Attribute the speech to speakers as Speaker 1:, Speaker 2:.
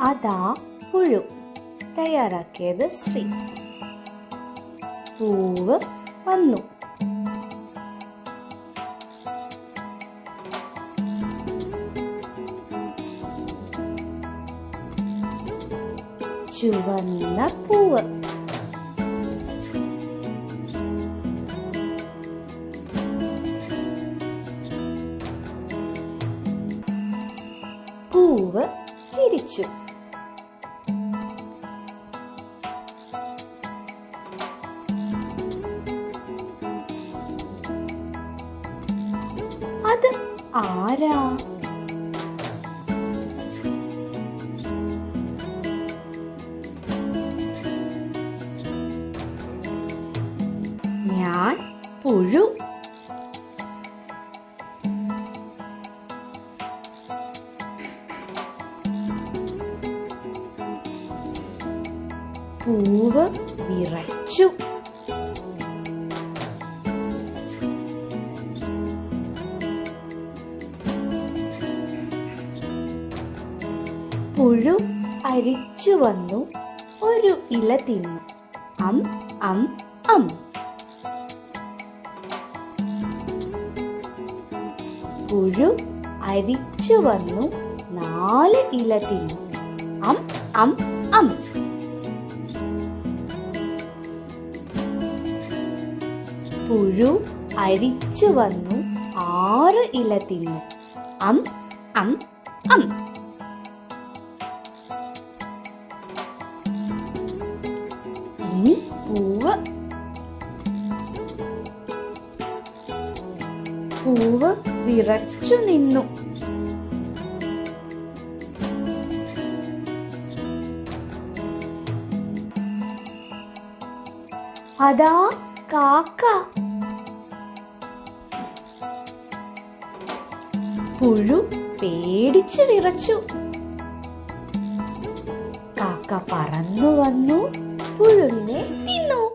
Speaker 1: അതാ പുഴു. തയ്യാറാക്കിയത് ശ്രീ. പൂവ് വന്നു. ചുവന്ന പൂവ്. പൂവ് ചിരിച്ചു. അത് ആരാ? ഞാൻ പുഴു. പൂവ് വിറച്ചു. പുഴു അരിച്ചു വന്നു. ഒരു ഇല തിന്നു. അം അം അം. പുഴു അരിച്ചു വന്നു. നാല് ഇല തിന്നു. അം അം അം. പുഴു അരിച്ചു വന്നു. ആറ് ഇല തിന്നു. അം അം അം. ഇനി പൂവ് പൂവ് വിറച്ചു നിന്നു അതാ കാക്ക പുഴു പേടിച്ചു വിറച്ചു. കാക്ക പറന്നു വന്നു. プールにね、ピンの